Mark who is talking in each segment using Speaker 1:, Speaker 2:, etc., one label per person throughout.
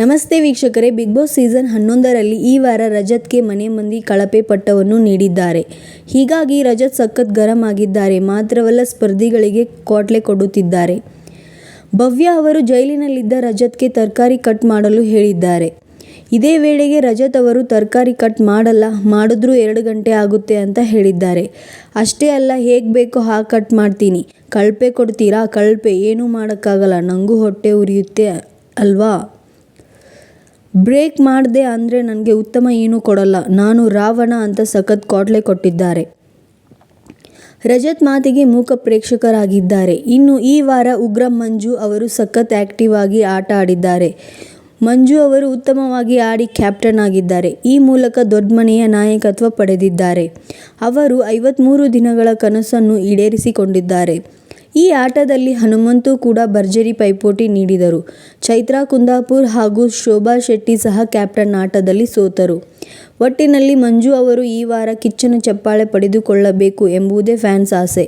Speaker 1: ನಮಸ್ತೆ ವೀಕ್ಷಕರೇ, big boss season ಹನ್ನೊಂದರಲ್ಲಿ ಈ ವಾರ ರಜತ್ಗೆ ಮನೆ ಮಂದಿ ಕಳಪೆ ಪಟ್ಟವನ್ನು ನೀಡಿದ್ದಾರೆ. ಹೀಗಾಗಿ ರಜತ್ ಸಖತ್ ಗರಂ ಆಗಿದ್ದಾರೆ, ಮಾತ್ರವಲ್ಲ ಸ್ಪರ್ಧಿಗಳಿಗೆ ಕೋಟ್ಲೆ ಕೊಡುತ್ತಿದ್ದಾರೆ. ಭವ್ಯ ಅವರು ಜೈಲಿನಲ್ಲಿದ್ದ ರಜತ್ಗೆ ತರಕಾರಿ ಕಟ್ ಮಾಡಲು ಹೇಳಿದ್ದಾರೆ. ಇದೇ ವೇಳೆಗೆ ರಜತ್ ಅವರು ತರಕಾರಿ ಕಟ್ ಮಾಡಲ್ಲ, ಮಾಡಿದ್ರೂ ಎರಡು ಗಂಟೆ ಆಗುತ್ತೆ ಅಂತ ಹೇಳಿದ್ದಾರೆ. ಅಷ್ಟೇ ಅಲ್ಲ, ಹೇಗೆ ಬೇಕೋ ಹಾಗೆ ಕಟ್ ಮಾಡ್ತೀನಿ. ಕಳಪೆ ಕೊಡ್ತೀರಾ? ಕಳಪೆ, ಏನೂ ಮಾಡೋಕ್ಕಾಗಲ್ಲ. ನನಗೂ ಹೊಟ್ಟೆ ಉರಿಯುತ್ತೆ ಅಲ್ವಾ? ಬ್ರೇಕ್ ಮಾಡಿದೆ ಅಂದರೆ ನನಗೆ ಉತ್ತಮ ಏನೂ ಕೊಡಲ್ಲ. ನಾನು ರಾವಣ ಅಂತ ಸಖತ್ ಕೋಟ್ಲೆ ಕೊಟ್ಟಿದ್ದಾರೆ. ರಜತ್ ಮಾತಿಗೆ ಮೂಕ ಪ್ರೇಕ್ಷಕರಾಗಿದ್ದಾರೆ. ಇನ್ನು ಈ ವಾರ ಉಗ್ರ ಮಂಜು ಅವರು ಸಖತ್ ಆಕ್ಟಿವ್ ಆಗಿ ಆಟ ಆಡಿದ್ದಾರೆ. ಮಂಜು ಅವರು ಉತ್ತಮವಾಗಿ ಆಡಿ ಕ್ಯಾಪ್ಟನ್ ಆಗಿದ್ದಾರೆ. ಈ ಮೂಲಕ ದೊಡ್ಡ ಮನೆಯ ನಾಯಕತ್ವ ಪಡೆದಿದ್ದಾರೆ. ಅವರು ಐವತ್ತ್ಮೂರು ದಿನಗಳ ಕನಸನ್ನು ಈಡೇರಿಸಿಕೊಂಡಿದ್ದಾರೆ. ಈ ಆಟದಲ್ಲಿ ಹನುಮಂತು ಕೂಡ ಭರ್ಜರಿ ಪೈಪೋಟಿ ನೀಡಿದರು. ಚೈತ್ರಾ, ಕುಂದಾಪುರ್ ಹಾಗೂ ಶೋಭಾ ಶೆಟ್ಟಿ ಸಹ ಕ್ಯಾಪ್ಟನ್ ಆಟದಲ್ಲಿ ಸೋತರು. ಒಟ್ಟಿನಲ್ಲಿ ಮಂಜು ಅವರು ಈ ವಾರ ಕಿಚ್ಚನ ಚಪ್ಪಾಳೆ ಪಡೆದುಕೊಳ್ಳಬೇಕು ಎಂಬುದೇ ಫ್ಯಾನ್ಸ್ ಆಸೆ.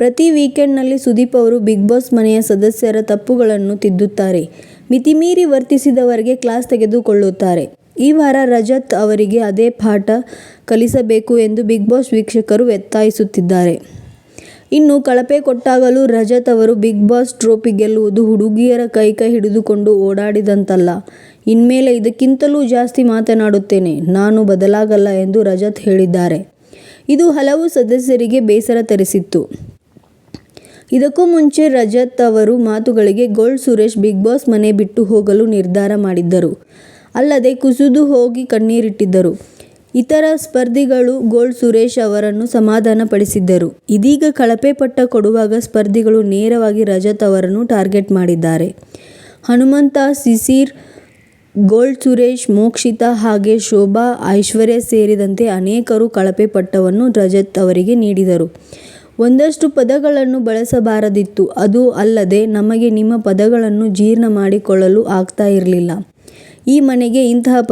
Speaker 1: ಪ್ರತಿ ವೀಕೆಂಡ್ನಲ್ಲಿ ಸುದೀಪ್ ಅವರು ಬಿಗ್ ಬಾಸ್ ಮನೆಯ ಸದಸ್ಯರ ತಪ್ಪುಗಳನ್ನು ತಿದ್ದುತ್ತಾರೆ. ಮಿತಿಮೀರಿ ವರ್ತಿಸಿದವರಿಗೆ ಕ್ಲಾಸ್ ತೆಗೆದುಕೊಳ್ಳುತ್ತಾರೆ. ಈ ವಾರ ರಜತ್ ಅವರಿಗೆ ಅದೇ ಪಾಠ ಕಲಿಸಬೇಕು ಎಂದು ಬಿಗ್ ಬಾಸ್ ವೀಕ್ಷಕರು ಒತ್ತಾಯಿಸುತ್ತಿದ್ದಾರೆ. ಇನ್ನು ಕಳಪೆ ಕೊಟ್ಟಾಗಲೂ ರಜತ್ ಅವರು ಬಿಗ್ ಬಾಸ್ ಟ್ರೋಫಿ ಗೆಲ್ಲುವುದು ಹುಡುಗಿಯರ ಕೈ ಕೈ ಹಿಡಿದುಕೊಂಡು ಓಡಾಡಿದಂತಲ್ಲ. ಇನ್ಮೇಲೆ ಇದಕ್ಕಿಂತಲೂ ಜಾಸ್ತಿ ಮಾತನಾಡುತ್ತೇನೆ, ನಾನು ಬದಲಾಗಲ್ಲ ಎಂದು ರಜತ್ ಹೇಳಿದ್ದಾರೆ. ಇದು ಹಲವು ಸದಸ್ಯರಿಗೆ ಬೇಸರ ತರಿಸಿತ್ತು. ಇದಕ್ಕೂ ಮುಂಚೆ ರಜತ್ ಅವರು ಮಾತುಗಳಿಗೆ ಗೋಲ್ಡ್ ಸುರೇಶ್ ಬಿಗ್ ಬಾಸ್ ಮನೆ ಬಿಟ್ಟು ಹೋಗಲು ನಿರ್ಧಾರ ಮಾಡಿದ್ದರು. ಅಲ್ಲದೆ ಕುಸಿದು ಹೋಗಿ ಕಣ್ಣೀರಿಟ್ಟಿದ್ದರು. ಇತರ ಸ್ಪರ್ಧಿಗಳು ಗೋಲ್ಡ್ ಸುರೇಶ್ ಅವರನ್ನು ಸಮಾಧಾನಪಡಿಸಿದ್ದರು. ಇದೀಗ ಕಳಪೆ ಪಟ್ಟ ಕೊಡುವಾಗ ಸ್ಪರ್ಧಿಗಳು ನೇರವಾಗಿ ರಜತ್ ಅವರನ್ನು ಟಾರ್ಗೆಟ್ ಮಾಡಿದ್ದಾರೆ. ಹನುಮಂತ, ಸಿಸಿರ್ ಗೋಲ್ಡ್ ಸುರೇಶ್, ಮೋಕ್ಷಿತಾ ಹಾಗೆ ಶೋಭಾ, ಐಶ್ವರ್ಯ ಸೇರಿದಂತೆ ಅನೇಕರು ಕಳಪೆ ಪಟ್ಟವನ್ನು ರಜತ್ ಅವರಿಗೆ ನೀಡಿದರು. ಒಂದಷ್ಟು ಪದಗಳನ್ನು ಬಳಸಬಾರದಿತ್ತು. ಅದು ಅಲ್ಲದೆ ನಮಗೆ ನಿಮ್ಮ ಪದಗಳನ್ನು ಜೀರ್ಣ ಮಾಡಿಕೊಳ್ಳಲು ಆಗ್ತಾ ಇರಲಿಲ್ಲ. ಈ ಮನೆಗೆ ಇಂತಹ ಪ